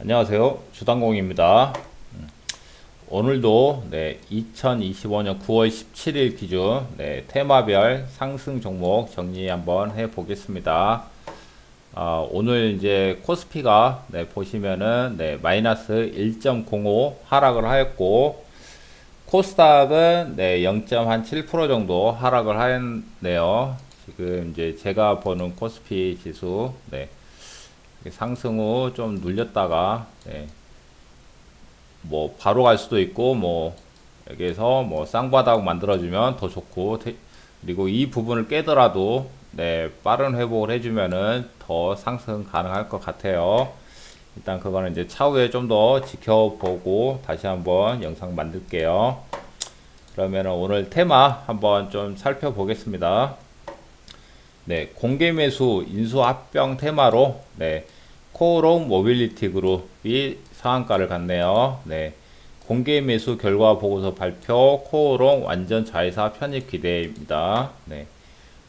안녕하세요. 주당공입니다. 음, 오늘도 네, 2025년 9월 17일 기준 네, 테마별 상승 종목 정리 한번 해 보겠습니다. 아, 오늘 이제 코스피가 네, 보시면은 네, 마이너스 1.05 하락을 하였고 코스닥은 네, 0.7% 정도 하락을 하였네요. 지금 이제 제가 보는 코스피 지수 네, 상승 후 좀 눌렸다가 네, 뭐 바로 갈 수도 있고 뭐 여기에서 뭐 쌍바닥 만들어주면 더 좋고 테- 그리고 이 부분을 깨더라도 네, 빠른 회복을 해주면은 더 상승 가능할 것 같아요. 일단 그거는 이제 차후에 좀 더 지켜보고 다시 한번 영상 만들게요. 그러면 오늘 테마 한번 좀 살펴보겠습니다. 네, 공개 매수 인수 합병 테마로 네, 코오롱 모빌리티 그룹이 상한가를 갔네요. 네. 공개 매수 결과 보고서 발표 코오롱 완전 자회사 편입 기대입니다. 네.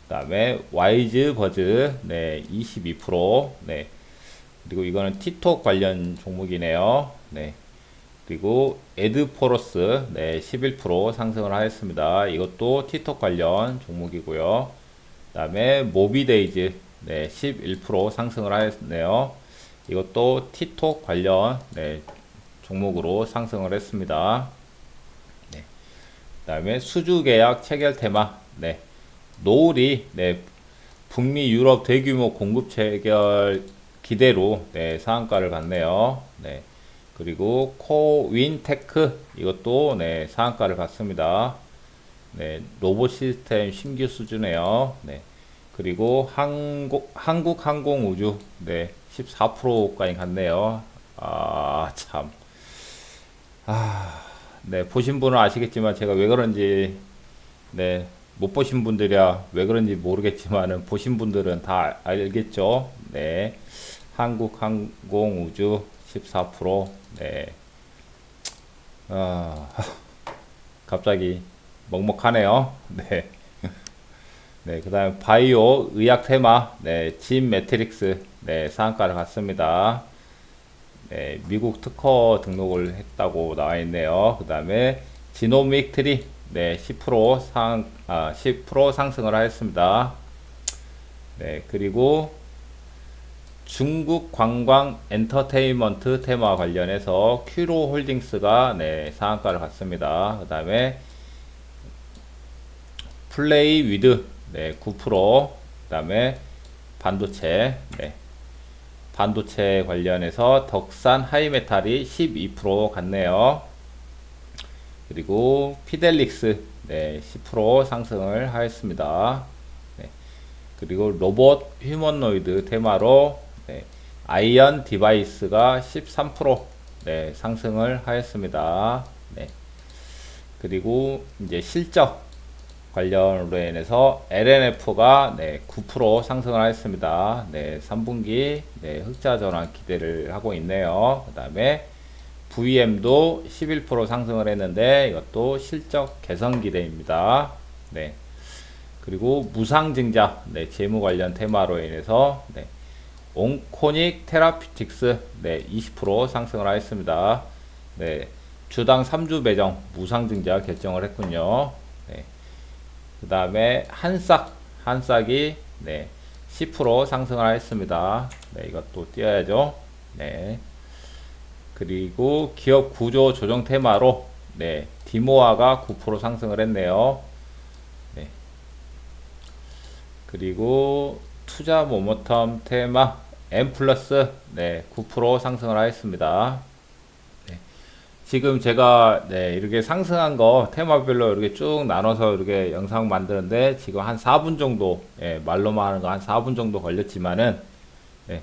그다음에 와이즈 버즈 네, 22% 네. 그리고 이거는 티톡 관련 종목이네요. 네. 그리고 에드포러스 네, 11% 상승을 하였습니다. 이것도 티톡 관련 종목이고요. 그다음에 모비데이즈 네, 11% 상승을 하였네요. 이것도 티톡 관련 네, 종목으로 상승을 했습니다. 네. 그 다음에 수주 계약 체결 테마 네. 노을이 네, 북미 유럽 대규모 공급 체결 기대로 네, 상한가를 갔네요. 네. 그리고 코윈테크 이것도 네, 상한가를 갔습니다. 네, 로봇 시스템 신규 수주네요. 네. 그리고 한국 한국 항공 우주 네, 14%까지 갔네요. 아, 참. 아, 네, 보신 분은 아시겠지만 제가 왜 그런지 네, 못 보신 분들이야 왜 그런지 모르겠지만은 보신 분들은 다 알겠죠. 네. 한국 항공 우주 14% 네. 아, 갑자기 먹먹하네요. 네. 네, 그 다음에 바이오 의학 테마, 네, 진 매트릭스, 네, 상한가를 갔습니다. 네, 미국 특허 등록을 했다고 나와 있네요. 그 다음에 지노믹 트리, 네, 10% 상, 아, 10% 상승을 하였습니다. 네, 그리고 중국 관광 엔터테인먼트 테마 관련해서 큐로 홀딩스가 네, 상한가를 갔습니다. 그 다음에 플레이 위드 네, 9%. 그 다음에 반도체 네. 반도체 관련해서 덕산 하이메탈이 12% 갔네요. 그리고 피델릭스 네, 10% 상승을 하였습니다. 네. 그리고 로봇 휴머노이드 테마로 네, 아이언 디바이스가 13% 네, 상승을 하였습니다. 네. 그리고 이제 실적 관련으로 인해서 LNF가 네, 9% 상승을 하였습니다. 네, 3분기 네, 흑자 전환 기대를 하고 있네요. 그 다음에 VM도 11% 상승을 했는데 이것도 실적 개선 기대입니다. 네. 그리고 무상증자 네, 재무 관련 테마로 인해서 네, 온코닉 테라피틱스 네, 20% 상승을 하였습니다. 네, 주당 3주 배정 무상증자 결정을 했군요. 네. 그 다음에 한싹, 한싹이, 네, 10% 상승을 했습니다. 네, 이것도 띄어야죠. 네. 그리고 기업 구조 조정 테마로, 네, 디모아가 9% 상승을 했네요. 네. 그리고 투자 모모텀 테마, M 플러스, 네, 9% 상승을 하였습니다. 지금 제가 네, 이렇게 상승한 거 테마별로 이렇게 쭉 나눠서 이렇게 영상 만드는데 지금 한 4분 정도 예, 말로만 하는 거 한 4분 정도 걸렸지만은 예,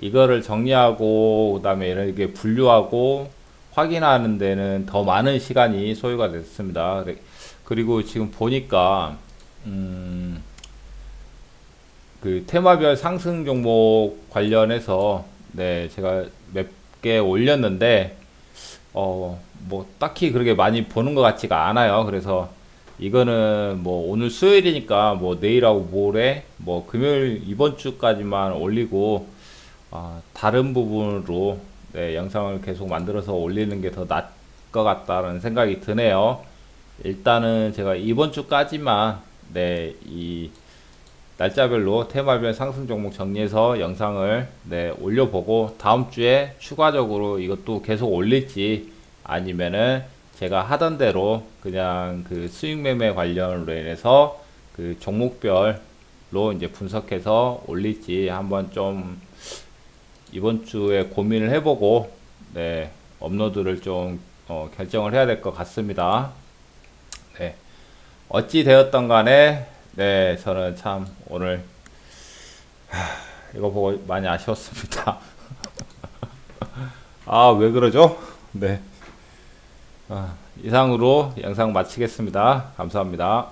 이거를 정리하고 그다음에 이렇게 분류하고 확인하는 데는 더 많은 시간이 소요가 됐습니다. 그리고 지금 보니까 음, 그 테마별 상승 종목 관련해서 네, 제가 몇 개 올렸는데 어, 뭐, 딱히 그렇게 많이 보는 것 같지가 않아요. 그래서 이거는 뭐 오늘 수요일이니까 뭐 내일하고 모레, 뭐 금요일 이번 주까지만 올리고, 아, 다른 부분으로 네, 영상을 계속 만들어서 올리는 게 더 나을 것 같다는 생각이 드네요. 일단은 제가 이번 주까지만 네, 이 날짜별로 테마별 상승 종목 정리해서 영상을 네, 올려보고 다음 주에 추가적으로 이것도 계속 올릴지 아니면은 제가 하던 대로 그냥 그 수익 매매 관련으로 인해서 그 종목별로 이제 분석해서 올릴지 한번 좀 이번 주에 고민을 해보고 네, 업로드를 좀 어, 결정을 해야 될 것 같습니다. 네. 어찌 되었던 간에 네, 저는 참 오늘 하, 이거 보고 많이 아쉬웠습니다. 아, 왜 그러죠? 네. 아, 이상으로 영상 마치겠습니다. 감사합니다.